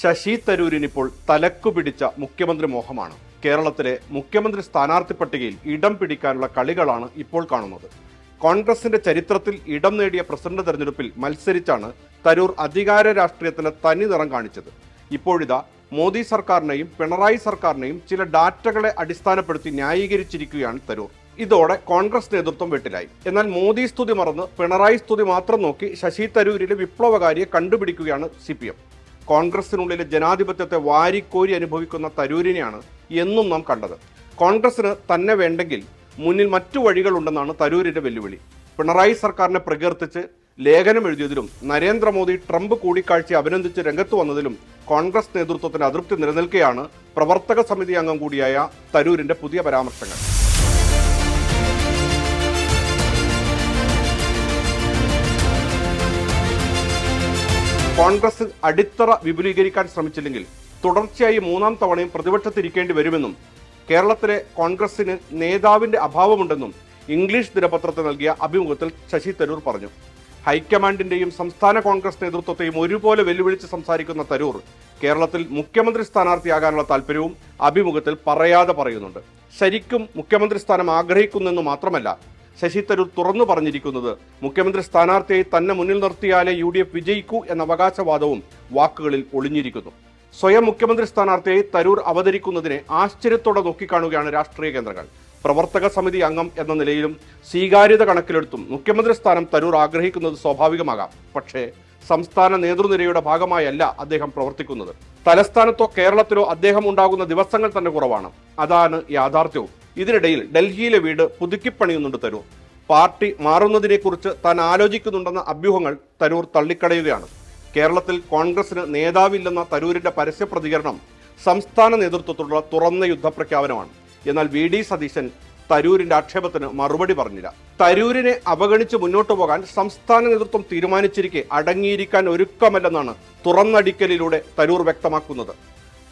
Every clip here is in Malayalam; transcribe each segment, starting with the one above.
ശശി തരൂരിനിപ്പോൾ തലക്കു പിടിച്ച മുഖ്യമന്ത്രി മോഹമാണ്. കേരളത്തിലെ മുഖ്യമന്ത്രി സ്ഥാനാർത്ഥി പട്ടികയിൽ ഇടം പിടിക്കാനുള്ള കളികളാണ് ഇപ്പോൾ കാണുന്നത്. കോൺഗ്രസിന്റെ ചരിത്രത്തിൽ ഇടം നേടിയ പ്രസിഡന്റ് തെരഞ്ഞെടുപ്പിൽ മത്സരിച്ചാണ് തരൂർ അധികാര രാഷ്ട്രീയത്തിന് തനി നിറം കാണിച്ചത്. ഇപ്പോഴിതാ മോദി സർക്കാരിനെയും പിണറായി സർക്കാരിനെയും ചില ഡാറ്റകളെ അടിസ്ഥാനപ്പെടുത്തി ന്യായീകരിച്ചിരിക്കുകയാണ് തരൂർ. ഇതോടെ കോൺഗ്രസ് നേതൃത്വം വെട്ടിലായി. എന്നാൽ മോദി സ്തുതി മറന്ന് പിണറായി സ്തുതി മാത്രം നോക്കി ശശി തരൂരിലെ വിപ്ലവകാരിയെ കണ്ടുപിടിക്കുകയാണ് സി കോൺഗ്രസിനുള്ളിലെ ജനാധിപത്യത്തെ വാരിക്കോരി അനുഭവിക്കുന്ന തരൂരിനെയാണ് എന്നും നാം കണ്ടത്. കോൺഗ്രസിന് തന്നെ വേണ്ടെങ്കിൽ മുന്നിൽ മറ്റു വഴികളുണ്ടെന്നാണ് തരൂരിന്റെ വെല്ലുവിളി. പിണറായി സർക്കാരിനെ പ്രകീർത്തിച്ച് ലേഖനം എഴുതിയതിലും നരേന്ദ്രമോദി ട്രംപ് കൂടിക്കാഴ്ച അഭിനന്ദിച്ച് രംഗത്ത് വന്നതിലും കോൺഗ്രസ് നേതൃത്വത്തിന് അതൃപ്തി നിലനിൽക്കെയാണ് പ്രവർത്തക സമിതി അംഗം കൂടിയായ തരൂരിന്റെ പുതിയ പരാമർശങ്ങൾ. കോൺഗ്രസ് അടിത്തറ വിപുലീകരിക്കാൻ ശ്രമിച്ചില്ലെങ്കിൽ തുടർച്ചയായി മൂന്നാം തവണയും പ്രതിപക്ഷത്തിരിക്കേണ്ടി വരുമെന്നും കേരളത്തിലെ കോൺഗ്രസിന് നേതാവിന്റെ അഭാവമുണ്ടെന്നും ഇംഗ്ലീഷ് ദിനപത്രത്തിന് നൽകിയ അഭിമുഖത്തിൽ ശശി തരൂർ പറഞ്ഞു. ഹൈക്കമാൻഡിന്റെയും സംസ്ഥാന കോൺഗ്രസ് നേതൃത്വത്തെയും ഒരുപോലെ വെല്ലുവിളിച്ച് സംസാരിക്കുന്ന തരൂർ കേരളത്തിൽ മുഖ്യമന്ത്രി സ്ഥാനാർത്ഥിയാകാനുള്ള താല്പര്യവും അഭിമുഖത്തിൽ പറയാതെ പറയുന്നുണ്ട്. ശരിക്കും മുഖ്യമന്ത്രി സ്ഥാനം ആഗ്രഹിക്കുന്നെന്ന് മാത്രമല്ല ശശി തരൂർ തുറന്നു പറഞ്ഞിരിക്കുന്നത് മുഖ്യമന്ത്രി സ്ഥാനാർത്ഥിയെ തന്നെ മുന്നിൽ നിർത്തിയാലേ യു ഡി എഫ് വിജയിക്കൂ എന്ന അവകാശവാദവും വാക്കുകളിൽ ഒളിഞ്ഞിരിക്കുന്നു. സ്വയം മുഖ്യമന്ത്രി സ്ഥാനാർത്ഥിയെ തരൂർ അവതരിക്കുന്നതിനെ ആശ്ചര്യത്തോടെ നോക്കിക്കാണുകയാണ് രാഷ്ട്രീയ കേന്ദ്രങ്ങൾ. പ്രവർത്തക സമിതി അംഗം എന്ന നിലയിലും സ്വീകാര്യത കണക്കിലെടുത്തും മുഖ്യമന്ത്രി സ്ഥാനം തരൂർ ആഗ്രഹിക്കുന്നത് സ്വാഭാവികമാകാം. പക്ഷേ സംസ്ഥാന നേതൃനിരയുടെ ഭാഗമായല്ല അദ്ദേഹം പ്രവർത്തിക്കുന്നത്. തലസ്ഥാനത്തോ കേരളത്തിലോ അദ്ദേഹം ഉണ്ടാകുന്ന ദിവസങ്ങൾ തന്നെ കുറവാണ്. അതാണ് യാഥാർത്ഥ്യവും. ഇതിനിടയിൽ ഡൽഹിയിലെ വീട് പുതുക്കിപ്പണിയുന്നുണ്ട് തരൂർ. പാർട്ടി മാറുന്നതിനെക്കുറിച്ച് താൻ ആലോചിക്കുന്നുണ്ടെന്ന അഭ്യൂഹങ്ങൾ തരൂർ തള്ളിക്കടയുകയാണ് കേരളത്തിൽ കോൺഗ്രസിന് നേതാവില്ലെന്ന തരൂരിന്റെ പരസ്യ പ്രതികരണം സംസ്ഥാന നേതൃത്വത്തിലുള്ള തുറന്ന യുദ്ധപ്രഖ്യാപനമാണ്. എന്നാൽ വി ഡി സതീശൻ തരൂരിന്റെ ആക്ഷേപത്തിന് മറുപടി പറഞ്ഞില്ല. തരൂരിനെ അവഗണിച്ച് മുന്നോട്ട് പോകാൻ സംസ്ഥാന നേതൃത്വം തീരുമാനിച്ചിരിക്കെ അടങ്ങിയിരിക്കാൻ ഒരുക്കമല്ലെന്നാണ് തുറന്നടിക്കലിലൂടെ തരൂർ വ്യക്തമാക്കുന്നത്.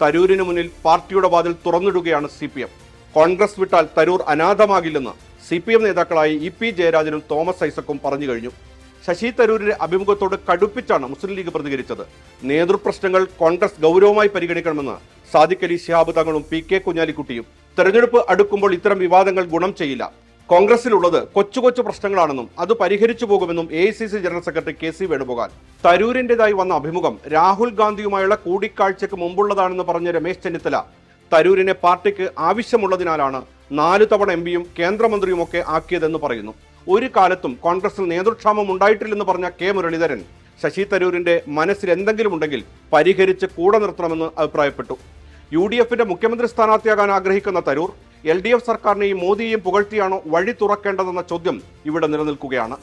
തരൂരിന് മുന്നിൽ പാർട്ടിയുടെ വാതിൽ തുറന്നിടുകയാണ് സി പി എം കോൺഗ്രസ് വിട്ടാൽ തരൂർ അനാഥമാകില്ലെന്ന് സി പി എം നേതാക്കളായ ഇ പി ജയരാജനും തോമസ് ഐസക്കും പറഞ്ഞു കഴിഞ്ഞു. ശശി തരൂരിന്റെ അഭിമുഖത്തോട് കടുപ്പിച്ചാണ് മുസ്ലിം ലീഗ് പ്രതികരിച്ചത്. നേതൃപ്രശ്നങ്ങൾ കോൺഗ്രസ് ഗൗരവമായി പരിഗണിക്കണമെന്ന് സാദിഖ് അലി ശിഹാബ് തങ്ങളും പി കെ കുഞ്ഞാലിക്കുട്ടിയും തെരഞ്ഞെടുപ്പ് അടുക്കുമ്പോൾ ഇത്തരം വിവാദങ്ങൾ ഗുണം ചെയ്യില്ല. കോൺഗ്രസിലുള്ളത് കൊച്ചു കൊച്ചു പ്രശ്നങ്ങളാണെന്നും അത് പരിഹരിച്ചു പോകുമെന്നും A general secretary K C Venugopal. തരൂരിന്റേതായി വന്ന അഭിമുഖം രാഹുൽ ഗാന്ധിയുമായുള്ള കൂടിക്കാഴ്ചയ്ക്ക് മുമ്പുള്ളതാണെന്ന് പറഞ്ഞ രമേശ് ചെന്നിത്തല. തരൂരിനെ പാർട്ടിക്ക് ആവശ്യമുള്ളതിനാലാണ് നാലു തവണ എം പിയും കേന്ദ്രമന്ത്രിയുമൊക്കെ ആക്കിയതെന്ന് പറയുന്നു. ഒരു കാലത്തും കോൺഗ്രസിൽ നേതൃക്ഷാമം ഉണ്ടായിട്ടില്ലെന്ന് പറഞ്ഞ കെ മുരളീധരൻ ശശി തരൂരിന്റെ മനസ്സിൽ എന്തെങ്കിലും ഉണ്ടെങ്കിൽ പരിഹരിച്ച് കൂടെ നിർത്തണമെന്ന് അഭിപ്രായപ്പെട്ടു. യു ഡി എഫിന്റെ മുഖ്യമന്ത്രി സ്ഥാനാർത്ഥിയാകാൻ ആഗ്രഹിക്കുന്ന തരൂർ എൽ ഡി എഫ് സർക്കാരിനെയും മോദിയെയും പുകഴ്ത്തിയാണോ വഴി തുറക്കേണ്ടതെന്ന ചോദ്യം ഇവിടെ നിലനിൽക്കുകയാണ്.